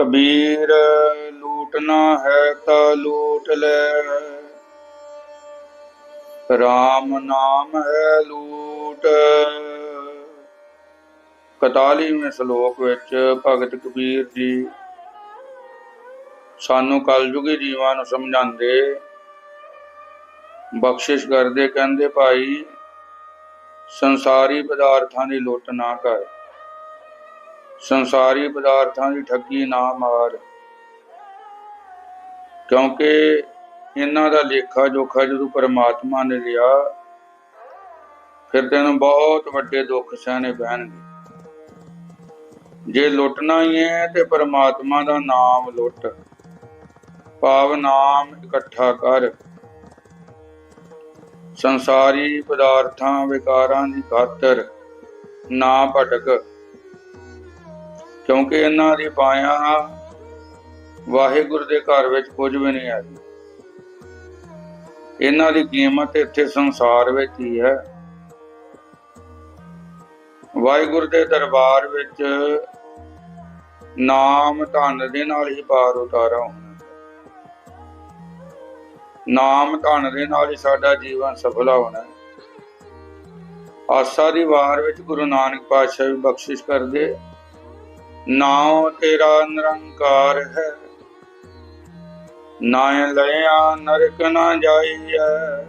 ਕਬੀਰ ਲੂਟਣਾ ਹੈ ਤਾਂ ਲੂਟ ਲੈ। RAM ਨਾਮ ਹੈ ਲੂਟ। 41ਵੇਂ ਸ਼ਲੋਕ ਵਿੱਚ ਭਗਤ ਕਬੀਰ ਜੀ ਸਾਨੂੰ ਕਲਯੁਗੀ ਜੀਵਾਂ ਨੂੰ ਸਮਝਾਉਂਦੇ, ਬਖਸ਼ਿਸ਼ ਕਰਦੇ, ਕਹਿੰਦੇ, ਭਾਈ, ਸੰਸਾਰੀ ਪਦਾਰਥਾਂ ਦੀ ਲੁੱਟ ਨਾ ਕਰ। ਸੰਸਾਰੀ ਪਦਾਰਥਾਂ ਦੀ ਠੱਗੀ ਨਾ ਮਾਰ। ਕਿਉਂਕਿ ਇਹਨਾਂ ਦਾ ਲੇਖਾ ਜੋਖਾ ਜਦੋਂ ਪਰਮਾਤਮਾ ਨੇ ਲਿਆ, ਫਿਰ ਤੈਨੂੰ ਬਹੁਤ ਵੱਡੇ ਦੁੱਖ ਸਹਿਣੇ ਪੈਣਗੇ। ਜੇ ਲੁੱਟਣਾ ਹੀ ਹੈ ਤੇ ਪਰਮਾਤਮਾ ਦਾ ਨਾਮ ਲੁੱਟ। ਭਾਵ ਨਾਮ ਇਕੱਠਾ ਕਰ। ਸੰਸਾਰੀ ਪਦਾਰਥਾਂ ਵਿਕਾਰਾਂ ਦੀ ਖਾਤਰ ਨਾ ਭਟਕ। ਕਿਉਂਕਿ ਇਹਨਾਂ ਦੀ ਪਾਇਆ ਵਾਹਿਗੁਰੂ ਦੇ ਘਰ ਵਿੱਚ ਕੁਝ ਵੀ ਨਹੀਂ ਆਈ ਇਹਨਾਂ ਦੀ ਕੀਮਤ ਇੱਥੇ ਸੰਸਾਰ ਵਿੱਚ ਹੀ ਹੈ। ਵਾਹਿਗੁਰੂ ਦੇ ਦਰਬਾਰ ਵਿੱਚ ਨਾਮ ਧਨ ਦੇ ਨਾਲ ਹੀ ਪਾਰ ਉਤਾਰਾ ਹੋਣਾ ਨਾਮ ਧਨ ਦੇ ਨਾਲ ਹੀ ਸਾਡਾ ਜੀਵਨ ਸਫਲਾ ਹੋਣਾ ਆਸਾ ਦੀ ਵਾਰ ਵਿੱਚ ਗੁਰੂ ਨਾਨਕ ਪਾਤਸ਼ਾਹ ਵੀ ਬਖਸ਼ਿਸ਼ ਕਰਦੇ। ਨਾਉ ਤੇਰਾ ਨਿਰੰਕਾਰ ਹੈ। ਨਾ ਲਿਆ ਨਰਕ ਨਾ ਜਾਈਐ।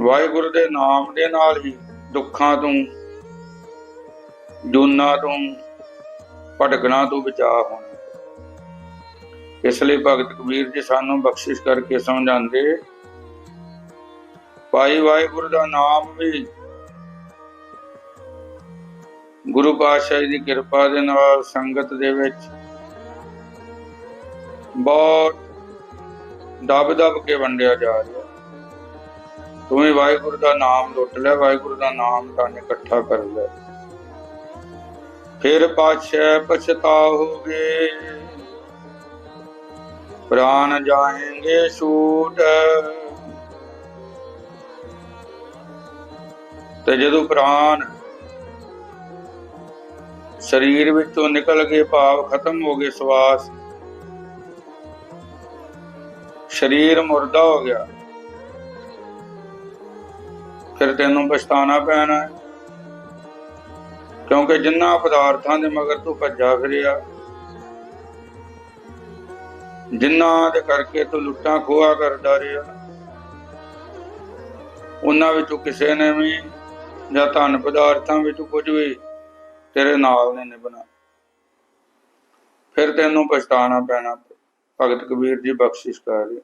ਵਾਹਿਗੁਰੂ ਦੇ ਨਾਮ ਦੇ ਨਾਲ ਹੀ ਦੁੱਖਾਂ ਤੋਂ, ਜੂਨਾ ਤੋਂ, ਭਟਕਣਾ ਤੋਂ ਬਚਾ ਹੋਣਾ। ਇਸ ਲਈ ਭਗਤ ਕਬੀਰ ਜੀ ਸਾਨੂੰ ਬਖਸ਼ਿਸ਼ ਕਰਕੇ ਸਮਝਾਉਂਦੇ, ਭਾਈ ਵਾਹਿਗੁਰੂ ਦਾ ਨਾਮ ਵੀ ਗੁਰੂ ਪਾਤਸ਼ਾਹ ਜੀ ਦੀ ਕਿਰਪਾ ਦੇ ਨਾਲ ਸੰਗਤ ਦੇ ਵਿੱਚ ਬਹੁਤ ਦਬ ਦਬ ਕੇ ਵੰਡਿਆ ਜਾ ਰਿਹਾ। ਤੂੰ ਵੀ ਵਾਹਿਗੁਰੂ ਦਾ ਨਾਮ ਲੁੱਟ ਲੈ, ਵਾਹਿਗੁਰੂ ਦਾ ਨਾਮ ਤਾਂ ਇਕੱਠਾ ਕਰ ਲੈ। ਫਿਰ ਪਾਛੈ ਪਛਤਾਓਗੇ ਪ੍ਰਾਨ ਜਾਏਂਗੇ ਛੂਟ ਤੇ ਜਦੋਂ ਪ੍ਰਾਨ ਸਰੀਰ ਵਿੱਚੋਂ ਨਿਕਲ ਗਏ ਭਾਵ ਖਤਮ ਹੋ ਗਏ ਸਵਾਸ ਸਰੀਰ ਮੁਰਦਾ ਹੋ ਗਿਆ ਫਿਰ ਤੈਨੂੰ ਪਛਤਾਣਾ ਪੈਣਾ ਹੈ। ਕਿਉਂਕਿ ਜਿੰਨਾ ਪਦਾਰਥਾਂ ਦੇ ਮਗਰ ਤੂੰ ਭੱਜਾ ਫਿਰਿਆ, ਜਿੰਨਾ ਦੇ ਕਰਕੇ ਤੂੰ ਲੁੱਟਾਂ ਖੋਆ ਕਰਦਾ ਰਿਹਾ, ਉਹਨਾਂ ਵਿੱਚੋਂ ਕਿਸੇ ਨੇ ਵੀ ਜਾਂ ਧਨ ਪਦਾਰਥਾਂ ਵਿੱਚੋਂ ਕੁਝ ਵੀ ਤੇਰੇ ਨਾਲ ਨੇ ਨਿਭਣਾ। ਫਿਰ ਤੈਨੂੰ ਪਛਤਾਣਾ ਪੈਣਾ। ਭਗਤ ਕਬੀਰ ਜੀ ਬਖਸ਼ਿਸ਼ ਕਰ ਰਹੇ।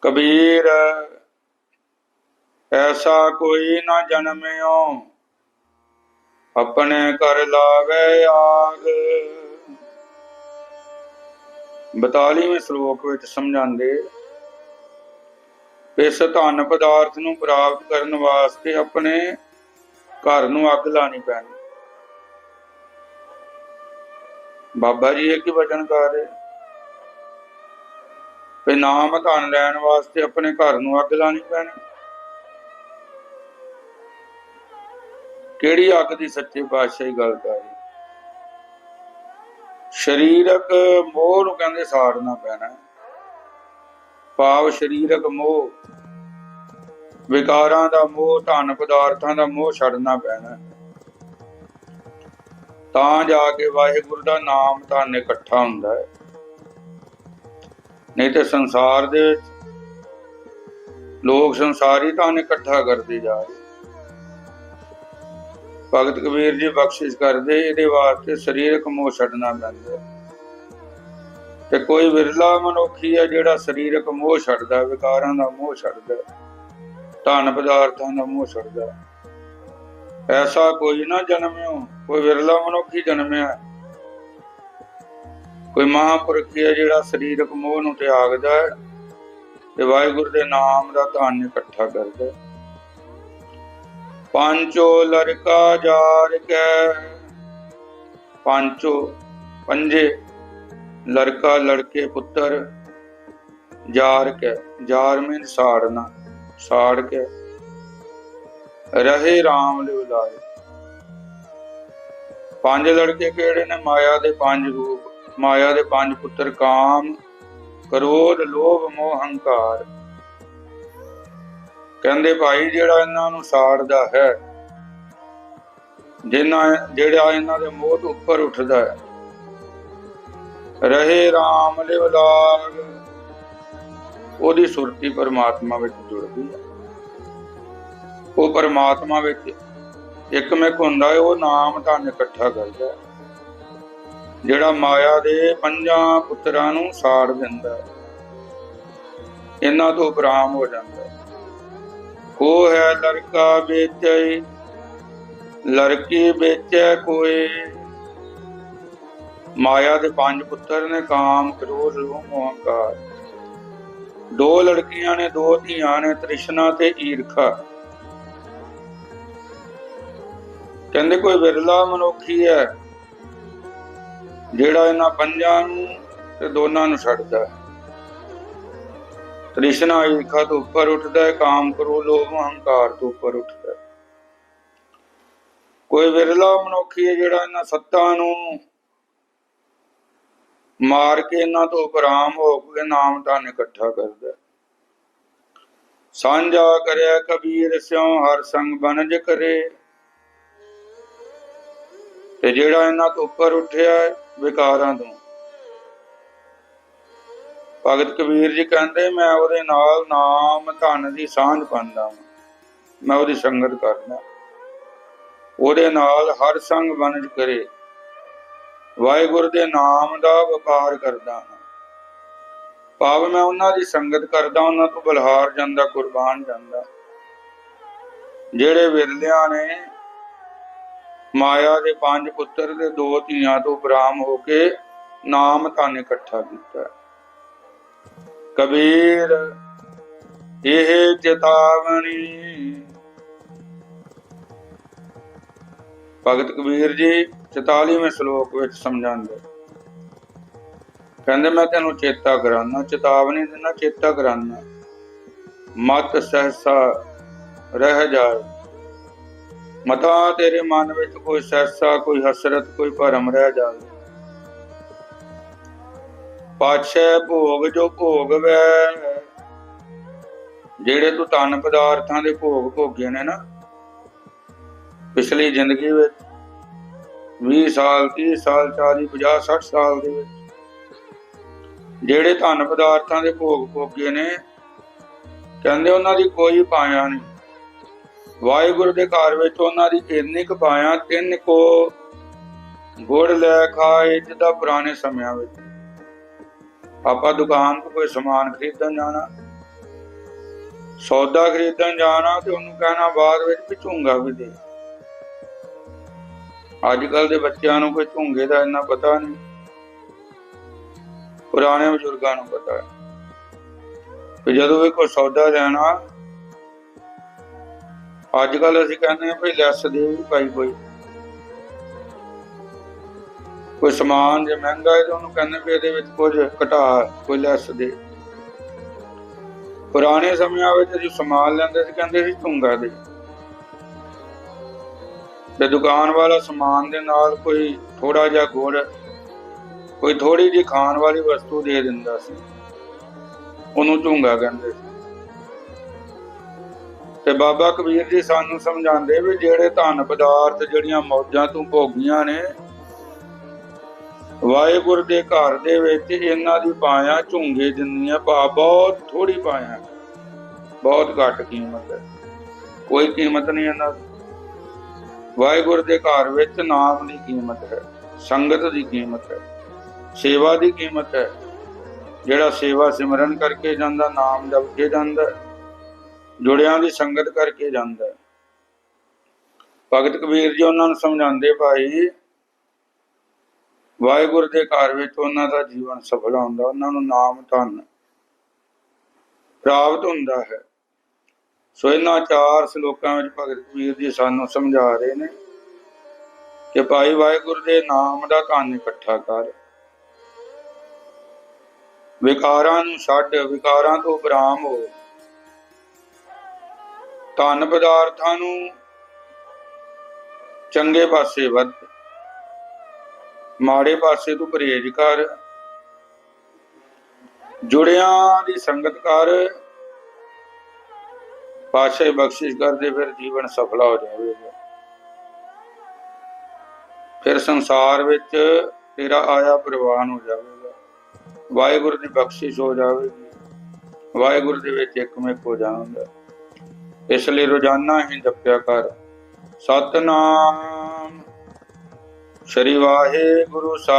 ਕਬੀਰ, ਐਸਾ ਕੋਈ ਨਾ ਜਨਮਿਓ। ਆਪਣੇ ਕਰ ਲਾਵੇ ਆਗ। 42ਵੇਂ ਸ਼ਲੋਕ ਵਿੱਚ ਸਮਝਾਉਂਦੇ, ਇਸ ਧਨ ਪਦਾਰਥ ਨੂੰ ਪ੍ਰਾਪਤ ਕਰਨ ਵਾਸਤੇ ਆਪਣੇ ਘਰ ਨੂੰ ਅੱਗ ਲਾਣੀ ਪੈਣੀ। ਬਾਬਾ ਜੀ ਇਹ ਕੀ ਵਚਨ ਕਰ ਰਹੇ ਤੇ ਨਾਮ ਧਨ ਲੈਣ ਵਾਸਤੇ ਆਪਣੇ ਘਰ ਨੂੰ ਅੱਗ ਲਾਣੀ ਪੈਣੀ। ਕਿਹੜੀ ਅੱਗ ਦੀ ਸੱਚੇ ਪਾਤਸ਼ਾਹੀ ਗੱਲ ਕਰ ਰਹੀ? ਸਰੀਰਕ ਮੋਹ ਨੂੰ ਕਹਿੰਦੇ ਸਾੜਨਾ ਪੈਣਾ। ਭਾਵ ਸਰੀਰਕ ਮੋਹ। ਵਿਕਾਰਾਂ ਦਾ ਮੋਹ, ਧਨ ਪਦਾਰਥਾਂ ਦਾ ਮੋਹ ਛੱਡਣਾ ਪੈਣਾ। ਤਾਂ ਜਾ ਕੇ ਵਾਹਿਗੁਰੂ ਦਾ ਨਾਮ ਧਨ ਇਕੱਠਾ ਹੁੰਦਾ ਹੈ। ਨਹੀਂ ਤੇ ਸੰਸਾਰ ਦੇ ਵਿੱਚ ਲੋਕ ਸੰਸਾਰੀ ਧਨ ਇਕੱਠਾ ਕਰਦੇ ਜਾ ਰਹੇ। ਭਗਤ ਕਬੀਰ ਜੀ ਬਖਸ਼ਿਸ਼ ਕਰਦੇ, ਇਹਦੇ ਵਾਸਤੇ ਸਰੀਰਕ ਮੋਹ ਛੱਡਣਾ ਪੈਂਦਾ ਤੇ ਕੋਈ ਵਿਰਲਾ ਮਨੁੱਖੀ ਹੈ ਜਿਹੜਾ ਸਰੀਰਕ ਮੋਹ ਛੱਡਦਾ, ਵਿਕਾਰਾਂ ਦਾ ਮੋਹ ਛੱਡਦਾ ਧਨ ਪਦਾਰਥਾਂ ਦਾ ਮੋਹ ਛੱਡਦਾ। ਐਸਾ ਕੋਈ ਨਾ ਜਨਮਿਓ, ਕੋਈ ਵਿਰਲਾ ਮਨੁੱਖੀ ਜਨਮਿਆ। ਕੋਈ ਮਹਾਂਪੁਰਖ ਹੈ ਜਿਹੜਾ ਸਰੀਰਕ ਮੋਹ ਨੂੰ ਤਿਆਗਦਾ ਹੈ ਤੇ ਵਾਹਿਗੁਰੂ ਦੇ ਨਾਮ ਦਾ ਧਨ ਇਕੱਠਾ ਕਰਦਾ ਪੰਚੋ ਲੜਕਾ ਜਾਰ ਕੈ। ਪੰਚੋ, ਪੰਜੇ, ਲੜਕਾ ਲੜਕੇ ਪੁੱਤਰ, ਜਾਰ ਕੈ। ਜਾਰ ਮੇਂ ਸਾੜਨਾ। ਸਾੜ ਕੇ ਰਹੇ RAM ਲਿਵ ਲਾਏ ਪੰਜ ਲੜਕੇ ਕਿਹੜੇ ਨੇ? ਮਾਇਆ ਦੇ ਪੰਜ ਰੂਪ, ਮਾਇਆ ਦੇ ਪੰਜ ਪੁੱਤਰ ਕਾਮ, ਕ੍ਰੋਧ, ਲੋਭ, ਮੋਹ, ਹੰਕਾਰ। ਕਹਿੰਦੇ ਭਾਈ, ਜਿਹੜਾ ਇਹਨਾਂ ਨੂੰ ਸਾੜਦਾ ਹੈ ਜਿਨ੍ਹਾਂ ਜਿਹੜਾ ਇਹਨਾਂ ਦੇ ਮੋਹ ਤੋਂ ਉੱਪਰ ਉੱਠਦਾ ਹੈ, ਰਹੇ RAM ਲਿਵ ਲਾਗ ਉਹਦੀ ਸੁਰਤੀ ਪਰਮਾਤਮਾ ਵਿੱਚ ਜੁੜਦੀ ਹੈ। ਉਹ ਪਰਮਾਤਮਾ ਵਿੱਚ ਇੱਕ ਮਿਕ ਹੁੰਦਾ ਹੈ, ਉਹ ਨਾਮ ਤਾਂ ਇਕੱਠਾ ਕਰਦਾ ਜਿਹੜਾ ਮਾਇਆ ਦੇ ਪੰਜਾਂ ਪੁੱਤਰਾਂ ਨੂੰ ਸਾੜ ਦਿੰਦਾ ਹੈ। ਇਹਨਾਂ ਤੋਂ ਉਪਰਾਮ ਹੋ ਜਾਂਦਾ ਹੈ। ਉਹ ਹੈ ਲੜਕਾ ਵੇਚੈ, ਲੜਕੀ ਵੇਚੈ ਕੋਏ। ਮਾਇਆ ਦੇ ਪੰਜ ਪੁੱਤਰ ਨੇ ਕਾਮ, ਕ੍ਰੋਧ, ਲੋਭ ਮੋਹ ਦੋ ਲੜਕੀਆਂ ਨੇ, ਦੋ ਧੀਆਂ ਨੇ, ਤ੍ਰਿਸ਼ਨਾ ਤੇ ਈਰਖਾ। ਕਹਿੰਦੇ ਕੋਈ ਵਿਰਲਾ ਮਨੁੱਖੀ ਹੈ, ਜਿਹੜਾ ਇਹਨਾਂ ਪੰਜਾਂ ਨੂੰ ਤੇ ਦੋਨਾਂ ਨੂੰ ਛੱਡਦਾ ਹੈ। ਤ੍ਰਿਸ਼ਨਾ ਈਰਖਾ ਤੋਂ ਉੱਪਰ ਉੱਠਦਾ ਹੈ, ਕਾਮ ਕਰੋ, ਲੋਭ ਹੰਕਾਰ ਤੋਂ ਉੱਪਰ ਉੱਠਦਾ ਹੈ। ਕੋਈ ਵਿਰਲਾ ਮਨੁੱਖੀ ਹੈ ਜਿਹੜਾ ਇਹਨਾਂ ਸੱਤਾਂ ਨੂੰ ਮਾਰ ਕੇ ਇਹਨਾਂ ਤੋਂ ਉਪਰਾਮ ਹੋ ਕੇ ਨਾਮ ਤਾਂ ਇਕੱਠਾ ਕਰਦਾ। ਹੈ। ਸਾਂਝਾ ਕਰਿਆ ਕਬੀਰ, ਸਿਉ ਹਰ ਸੰਗ ਬਨਜ ਕਰੇ। ਤੇ ਜਿਹੜਾ ਇਹਨਾਂ ਤੋਂ ਉੱਪਰ ਉੱਠਿਆ ਵਿਕਾਰਾਂ ਤੋਂ। ਭਗਤ ਕਬੀਰ ਜੀ ਕਹਿੰਦੇ, ਮੈਂ ਉਹਦੇ ਨਾਲ ਨਾਮ ਧਨ ਦੀ ਸਾਂਝ ਪਾਉਂਦਾ ਹਾਂ ਮੈਂ ਉਹਦੀ ਸੰਗਤ ਕਰਦਾ। ਉਹਦੇ ਨਾਲ ਹਰ ਸੰਗ ਬਨਜ ਕਰੇ। ਵਾਹਿਗੁਰੂ ਦੇ ਨਾਮ ਦਾ ਵਪਾਰ ਕਰਦਾ ਹਾਂ। ਭਾਵ ਮੈਂ ਉਹਨਾਂ ਦੀ ਸੰਗਤ ਕਰਦਾ, ਉਹਨਾਂ ਤੋਂ ਬਲਹਾਰ ਜਾਂਦਾ, ਕੁਰਬਾਨ ਜਾਂਦਾ। ਜਿਹੜੇ ਵਿਰਲਿਆਂ ਨੇ ਮਾਇਆ ਦੇ ਪੰਜ ਪੁੱਤਰ ਦੇ ਦੋ ਧੀਆਂ ਤੋਂ ਬਰਾਮ ਹੋ ਕੇ ਨਾਮ ਧਨ ਇਕੱਠਾ ਕੀਤਾ। ਕਬੀਰ, ਇਹ ਚੇਤਾਵਨੀ ਭਗਤ ਕਬੀਰ ਜੀ 44ਵੇਂ ਸ਼ਲੋਕ ਵਿੱਚ ਸਮਝਾਉਂਦੇ ਕਹਿੰਦੇ, ਮੈਂ ਤੈਨੂੰ ਚੇਤਾ ਕਰਾਉਣਾ ਚੇਤਾਵਨੀ ਦਿਨਾ ਚੇਤਾ ਕਰਾਉਣਾ ਮਤ ਸਹਸਾ ਰਹਿ ਜਾਏ। ਮਤਾ ਤੇਰੇ ਮਨ ਵਿੱਚ ਕੋਈ ਸਹਸਾ, ਕੋਈ ਹਸਰਤ, ਕੋਈ ਭਰਮ ਰਹਿ ਜਾਵੇ। ਪਾਛੈ ਭੋਗ ਜੋ ਭੋਗ ਵੈ ਜਿਹੜੇ ਤੂੰ ਤਨ ਪਦਾਰਥਾਂ ਦੇ ਭੋਗ ਭੋਗੇ ਨੇ ਨਾ ਪਿਛਲੀ ਜ਼ਿੰਦਗੀ ਵਿੱਚ 20 ਸਾਲ 30 ਸਾਲ 40 50 60 ਸਾਲ ਦੇ ਵਿੱਚ ਜਿਹੜੇ ਧਨ ਪਦਾਰਥਾਂ ਦੇ ਭੋਗ ਭੋਗੇ ਨੇ, ਕਹਿੰਦੇ ਉਹਨਾਂ ਦੀ ਕੋਈ ਪਾਇਆ ਨਹੀਂ। ਵਾਹਿਗੁਰੂ ਦੇ ਘਰ ਵਿੱਚ ਉਹਨਾਂ ਦੀ ਇੰਨੀ ਕੁ ਪਾਇਆ, ਤਿੰਨ ਕੋ ਗੁੜ ਲੈ ਖਾਏ ਜਿੱਦਾਂ ਪੁਰਾਣੇ ਸਮਿਆਂ ਵਿੱਚ। ਆਪਾਂ ਦੁਕਾਨ ਤੋਂ ਕੋਈ ਸਮਾਨ ਖਰੀਦਣ ਜਾਣਾ, ਸੌਦਾ ਖਰੀਦਣ ਜਾਣਾ ਤੇ ਉਹਨੂੰ ਕਹਿਣਾ ਬਾਅਦ ਵਿੱਚ ਵੀ ਝੂੰਗਾ ਵੀ ਦੇ। ਅੱਜ ਕੱਲ ਦੇ ਬੱਚਿਆਂ ਨੂੰ ਕੋਈ ਝੂੰਗੇ ਦਾ ਇੰਨਾ ਪਤਾ ਨਹੀਂ। ਪੁਰਾਣੇ ਬਜ਼ੁਰਗਾਂ ਨੂੰ ਪਤਾ ਹੈ। ਕਿ ਜਦੋਂ ਵੀ ਕੋਈ ਸੌਦਾ ਲੈਣਾ ਅੱਜ ਕੱਲ ਅਸੀਂ ਕਹਿੰਦੇ ਆ ਭਈ ਲੈਸ ਦੇ ਵੀ ਭਾਈ ਕੋਈ। ਕੋਈ ਸਮਾਨ ਜੇ ਮਹਿੰਗਾ ਹੈ ਤਾਂ ਉਹਨੂੰ ਕਹਿੰਦੇ ਵੀ ਇਹਦੇ ਵਿੱਚ ਕੁਝ ਘਟਾ, ਕੋਈ ਲੈਸ ਦੇ। ਪੁਰਾਣੇ ਸਮਿਆਂ ਵਿੱਚ ਜੋ ਸਮਾਨ ਲੈਂਦੇ ਸੀ, ਕਹਿੰਦੇ ਸੀ ਝੁੰਗਾ ਦੇ। ਤੇ ਦੁਕਾਨ ਵਾਲਾ ਸਮਾਨ ਦੇ ਨਾਲ ਕੋਈ ਥੋੜਾ ਜਿਹਾ ਗੁੜ, ਕੋਈ ਥੋੜੀ ਜਿਹੀ ਖਾਣ ਵਾਲੀ ਵਸਤੂ ਦੇ ਦਿੰਦਾ ਸੀ। ਉਹਨੂੰ ਝੁੰਗਾ ਕਹਿੰਦੇ ਸੀ। ਤੇ ਬਾਬਾ ਕਬੀਰ ਜੀ ਸਾਨੂੰ ਸਮਝਾਉਂਦੇ ਵੀ ਜਿਹੜੇ ਧਨ ਪਦਾਰਥ ਜਿਹੜੀਆਂ ਮੌਜਾਂ ਤੋਂ ਭੋਗੀਆਂ ਨੇ, ਵਾਹਿਗੁਰੂ ਦੇ ਘਰ ਦੇ ਵਿੱਚ ਇਹਨਾਂ ਦੀ ਪਾਇਆ ਝੁੰਗੇ ਜਿੰਨੀਆਂ ਪਾ ਬਹੁਤ ਥੋੜੀ ਪਾਇਆ। ਬਹੁਤ ਘੱਟ ਕੀਮਤ ਹੈ। ਕੋਈ ਕੀਮਤ ਨਹੀਂ ਇਹਨਾਂ ਦੀ। ਵਾਹਿਗੁਰੂ ਦੇ ਘਰ ਵਿੱਚ ਨਾਮ ਦੀ ਕੀਮਤ ਹੈ, ਸੰਗਤ ਦੀ ਕੀਮਤ ਹੈ, ਸੇਵਾ ਦੀ ਕੀਮਤ ਹੈ। ਜਿਹੜਾ ਸੇਵਾ ਸਿਮਰਨ ਕਰਕੇ ਜਾਂਦਾ, ਨਾਮ ਜਪ ਕੇ ਜਾਂਦਾ, ਜੁੜਿਆਂ ਦੀ ਸੰਗਤ ਕਰਕੇ ਜਾਂਦਾ। ਭਗਤ ਕਬੀਰ ਜੀ ਉਹਨਾਂ ਨੂੰ ਸਮਝਾਉਂਦੇ, ਭਾਈ, ਵਾਹਿਗੁਰੂ ਦੇ ਘਰ ਵਿੱਚ ਉਹਨਾਂ ਦਾ ਜੀਵਨ ਸਫਲ ਹੁੰਦਾ, ਉਹਨਾਂ ਨੂੰ ਨਾਮ ਧਨ, ਪ੍ਰਾਪਤ ਹੁੰਦਾ ਹੈ। ਸੋ ਇਹਨਾਂ ਚਾਰ ਸ਼ਲੋਕਾਂ ਵਿੱਚ ਭਗਤ ਕਬੀਰ ਜੀ ਸਾਨੂੰ ਸਮਝਾ ਰਹੇ ਨੇ ਕਿ ਭਾਈ ਵਾਹਿਗੁਰੂ ਦੇ ਨਾਮ ਦਾ ਧਨ ਇਕੱਠਾ ਕਰ। ਵਿਕਾਰਾਂ ਨੂੰ ਛੱਡ, ਵਿਕਾਰਾਂ ਤੋਂ ਬਰਾਮ ਹੋ। ਧਨ ਪਦਾਰਥਾਂ ਨੂੰ ਚੰਗੇ ਪਾਸੇ ਵੱਧ, ਮਾੜੇ ਪਾਸੇ ਤੋਂ ਪਰਹੇਜ਼ ਕਰ। ਜੁੜਿਆਂ ਦੀ ਸੰਗਤ ਕਰ। ਪਾਸ਼ੇ ਬਖਸ਼ਿਸ਼ ਕਰਦੇ, ਫਿਰ ਜੀਵਨ ਸਫਲਾ ਹੋ ਜਾਵੇਗਾ ਫਿਰ ਸੰਸਾਰ ਵਿੱਚ ਤੇਰਾ ਆਇਆ ਪ੍ਰਵਾਨ ਹੋ ਜਾਵੇਗਾ। ਵਾਹਿਗੁਰੂ ਦੀ ਬਖਸ਼ਿਸ਼ ਹੋ ਜਾਵੇਗੀ। ਵਾਹਿਗੁਰੂ ਦੇ ਵਿੱਚ ਇੱਕਮਿਕ ਹੋ ਜਾਵਾਂਗਾ। ਇਸ ਲਈ ਰੋਜ਼ਾਨਾ ਹੀ ਜਪਿਆ ਕਰ। ਸਤਨਾਮ। ਸ਼੍ਰੀ ਵਾਹਿਗੁਰੂ ਸਾਹਿਬ